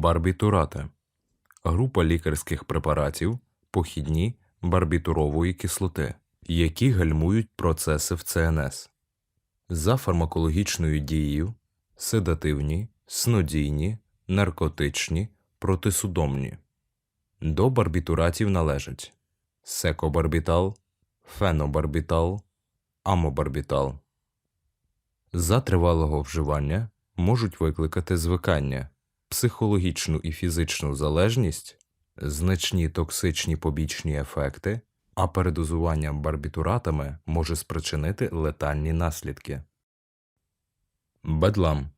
Барбітурати група лікарських препаратів, похідні барбітурової кислоти, які гальмують процеси в ЦНС. За фармакологічною дією седативні, снодійні, наркотичні, протисудомні. До барбітуратів належать секобарбітал, фенобарбітал, амобарбітал. За тривалого вживання можуть викликати звикання, психологічну і фізичну залежність, значні токсичні побічні ефекти, а передозування барбітуратами може спричинити летальні наслідки. Бедлам.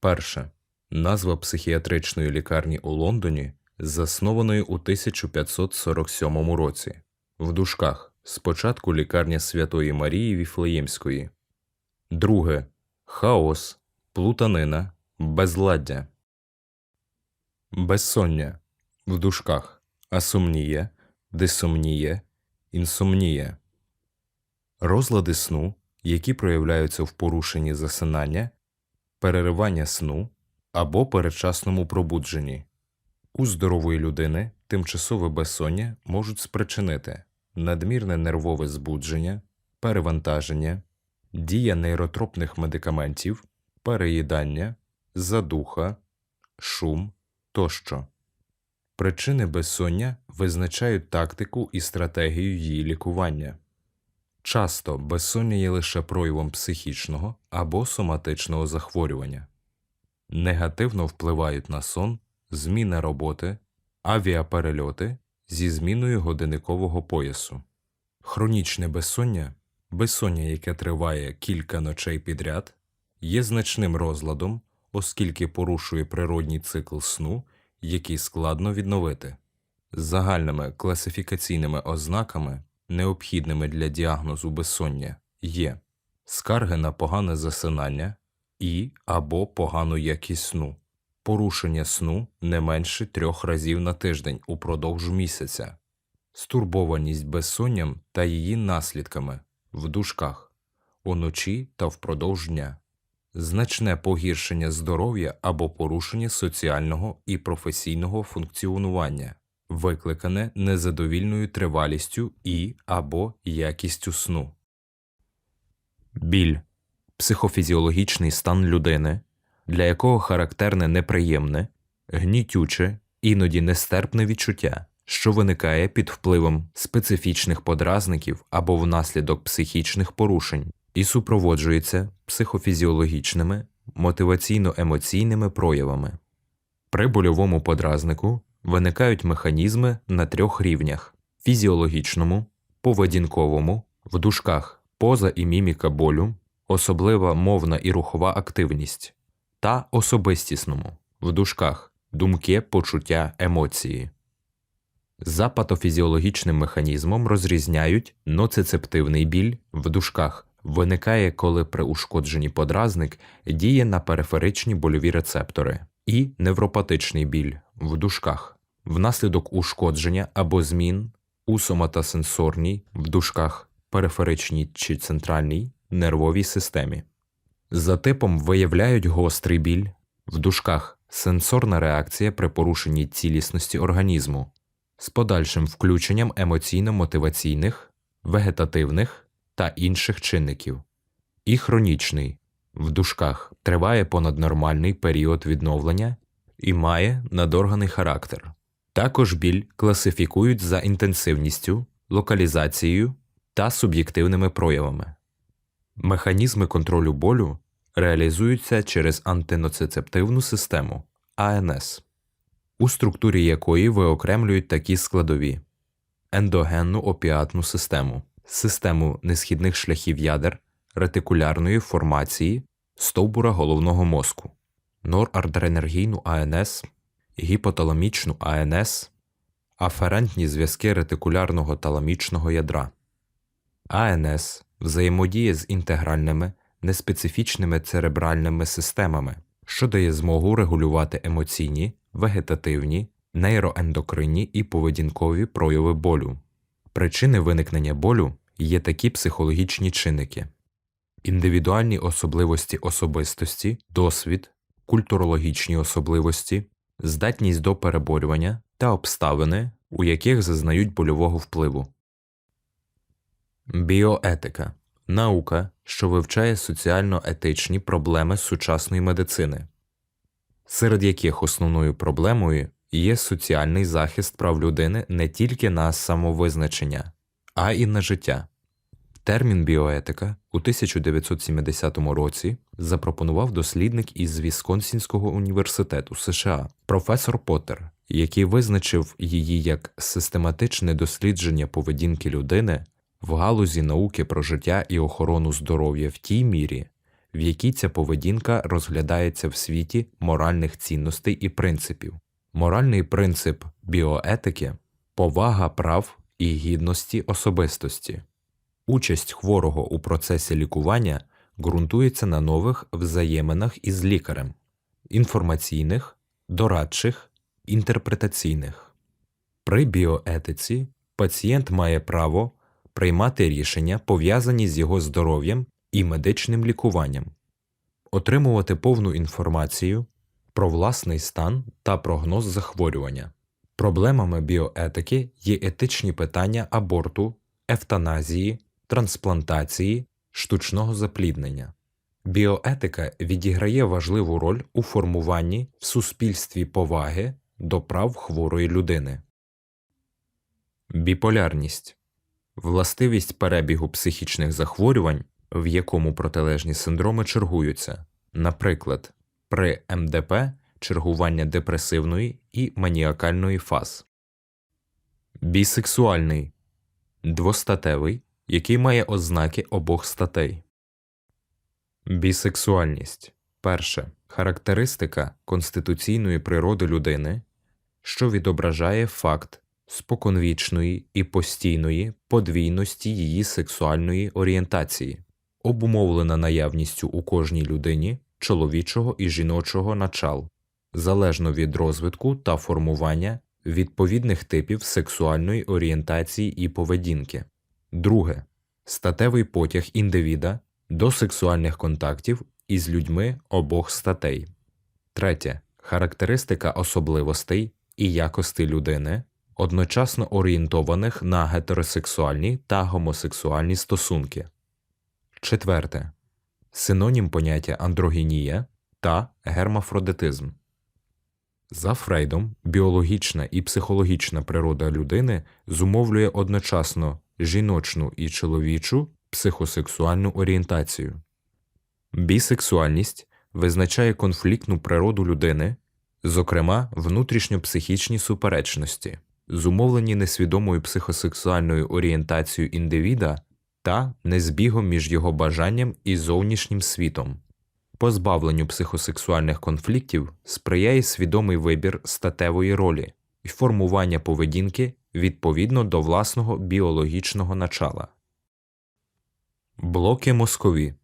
Перше. Назва психіатричної лікарні у Лондоні, заснованої у 1547 році. В дужках. Спочатку лікарня Святої Марії Віфлеємської. Друге. Хаос, плутанина, безладдя. Безсоння. В дужках. Асомнія, дисомнія, інсомнія. Розлади сну, які проявляються в порушенні засинання, переривання сну або передчасному пробудженні. У здорової людини тимчасове безсоння можуть спричинити надмірне нервове збудження, перевантаження, дія нейротропних медикаментів, переїдання, задуха, шум тощо. Причини безсоння визначають тактику і стратегію її лікування. Часто безсоння є лише проявом психічного або соматичного захворювання. Негативно впливають на сон, зміна роботи, авіаперельоти зі зміною годинникового поясу. Хронічне безсоння, безсоння, яке триває кілька ночей підряд, є значним розладом, оскільки порушує природній цикл сну, який складно відновити. Загальними класифікаційними ознаками, необхідними для діагнозу безсоння, є скарги на погане засинання і або погану якість сну, порушення сну не менше трьох разів на тиждень упродовж місяця, стурбованість безсонням та її наслідками в дужках, уночі та впродовж дня, значне погіршення здоров'я або порушення соціального і професійного функціонування, викликане незадовільною тривалістю і або якістю сну. Біль психофізіологічний стан людини, для якого характерне неприємне, гнітюче, іноді нестерпне відчуття, що виникає під впливом специфічних подразників або внаслідок психічних порушень, і супроводжується психофізіологічними, мотиваційно-емоційними проявами. При больовому подразнику виникають механізми на трьох рівнях: фізіологічному, поведінковому, в дужках поза і міміка болю, особлива мовна і рухова активність, та особистісному в дужках думки, почуття, емоції. За патофізіологічним механізмом розрізняють ноцицептивний біль в дужках виникає, коли при ушкодженні подразник діє на периферичні больові рецептори, і невропатичний біль в дужках внаслідок ушкодження або змін у соматосенсорній в дужках периферичній чи центральній нервовій системі. За типом виявляють гострий біль в дужках сенсорна реакція при порушенні цілісності організму з подальшим включенням емоційно-мотиваційних, вегетативних та інших чинників, і хронічний в дужках триває понаднормальний період відновлення і має надорганий характер. Також біль класифікують за інтенсивністю, локалізацією та суб'єктивними проявами. Механізми контролю болю реалізуються через антиноцицептивну систему АНС, у структурі якої виокремлюють такі складові ендогенну опіатну систему, систему несхідних шляхів ядер, ретикулярної формації, стовбура головного мозку, норадренергійну АНС, гіпоталамічну АНС, аферентні зв'язки ретикулярного таламічного ядра. АНС взаємодіє з інтегральними, неспецифічними церебральними системами, що дає змогу регулювати емоційні, вегетативні, нейроендокринні і поведінкові прояви болю. Причини виникнення болю є такі психологічні чинники: індивідуальні особливості особистості, досвід, культурологічні особливості, здатність до переборювання та обставини, у яких зазнають больового впливу. Біоетика наука, що вивчає соціально-етичні проблеми сучасної медицини, серед яких основною проблемою є соціальний захист прав людини не тільки на самовизначення, а й на життя. Термін біоетика у 1970 році запропонував дослідник із Вісконсінського університету США професор Поттер, який визначив її як систематичне дослідження поведінки людини в галузі науки про життя і охорону здоров'я в тій мірі, в якій ця поведінка розглядається в світі моральних цінностей і принципів. Моральний принцип біоетики повага прав і гідності особистості. Участь хворого у процесі лікування ґрунтується на нових взаєминах із лікарем інформаційних, дорадчих, інтерпретаційних. При біоетиці пацієнт має право приймати рішення, пов'язані з його здоров'ям і медичним лікуванням, отримувати повну інформацію про власний стан та прогноз захворювання. Проблемами біоетики є етичні питання аборту, евтаназії, трансплантації, штучного запліднення. Біоетика відіграє важливу роль у формуванні в суспільстві поваги до прав хворої людини. Біполярність властивість перебігу психічних захворювань, в якому протилежні синдроми чергуються, наприклад, при МДП чергування депресивної і маніакальної фаз. Бісексуальний двостатевий, який має ознаки обох статей. Бісексуальність перше характеристика конституційної природи людини, що відображає факт споконвічної і постійної подвійності її сексуальної орієнтації, обумовлена наявністю у кожній людині чоловічого і жіночого начал, залежно від розвитку та формування відповідних типів сексуальної орієнтації і поведінки. Друге статевий потяг індивіда до сексуальних контактів із людьми обох статей. Третє характеристика особливостей і якостей людини, одночасно орієнтованих на гетеросексуальні та гомосексуальні стосунки. Четверте синонім поняття андрогінія та гермафродитизм. За Фрейдом, біологічна і психологічна природа людини зумовлює одночасно жіночну і чоловічу психосексуальну орієнтацію. Бісексуальність визначає конфліктну природу людини, зокрема внутрішньопсихічні суперечності, зумовлені несвідомою психосексуальною орієнтацією індивіда та незбігом між його бажанням і зовнішнім світом. Позбавленню психосексуальних конфліктів сприяє свідомий вибір статевої ролі і формування поведінки відповідно до власного біологічного начала. Блоки мозкові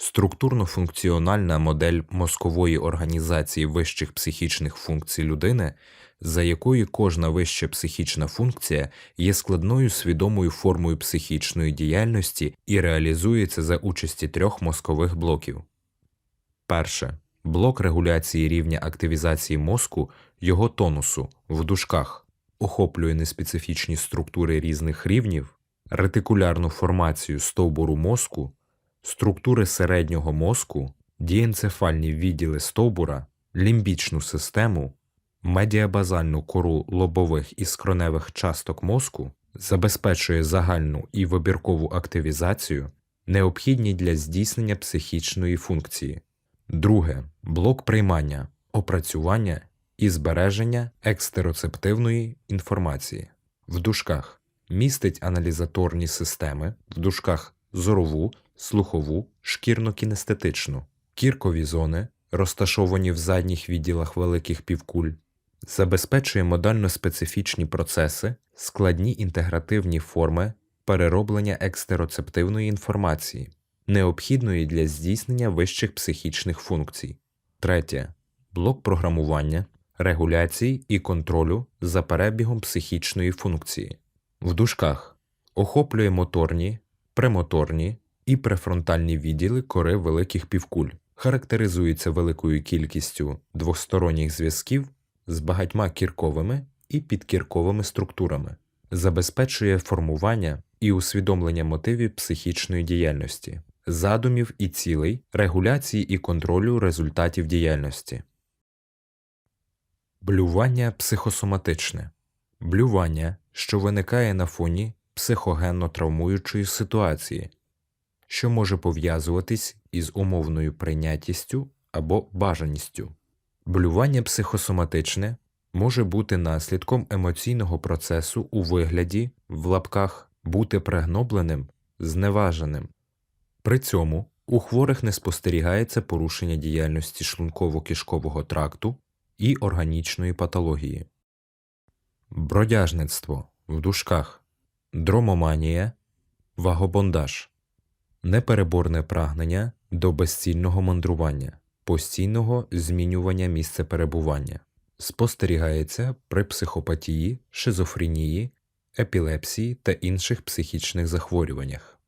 структурно-функціональна модель мозкової організації вищих психічних функцій людини, за якою кожна вища психічна функція є складною свідомою формою психічної діяльності і реалізується за участі трьох мозкових блоків. Перше. Блок регуляції рівня активізації мозку, його тонусу в дужках охоплює неспецифічні структури різних рівнів, ретикулярну формацію стовбуру мозку, структури середнього мозку, дієнцефальні відділи стовбура, лімбічну систему, медіабазальну кору лобових і скроневих часток мозку, забезпечує загальну і вибіркову активізацію, необхідні для здійснення психічної функції. Друге блок приймання, опрацювання і збереження екстероцептивної інформації. В дужках містить аналізаторні системи в дужках зорову, слухову, шкірно-кінестетичну, кіркові зони, розташовані в задніх відділах великих півкуль, забезпечує модально специфічні процеси, складні інтегративні форми перероблення екстероцептивної інформації, необхідної для здійснення вищих психічних функцій. Третє. Блок програмування, регуляції і контролю за перебігом психічної функції. В дужках охоплює моторні, премоторні і префронтальні відділи кори великих півкуль, характеризується великою кількістю двосторонніх зв'язків з багатьма кірковими і підкірковими структурами, забезпечує формування і усвідомлення мотивів психічної діяльності, задумів і цілей, регуляції і контролю результатів діяльності. Блювання психосоматичне блювання, що виникає на фоні психогенно травмуючої ситуації, що може пов'язуватись із умовною прийнятістю або бажаністю. Блювання психосоматичне може бути наслідком емоційного процесу у вигляді в лапках бути пригнобленим, зневаженим. При цьому у хворих не спостерігається порушення діяльності шлунково-кишкового тракту і органічної патології. Бродяжництво в дужках, дромоманія, вагобондаж, непереборне прагнення до безцільного мандрування, постійного змінювання місця перебування, спостерігається при психопатії, шизофренії, епілепсії та інших психічних захворюваннях.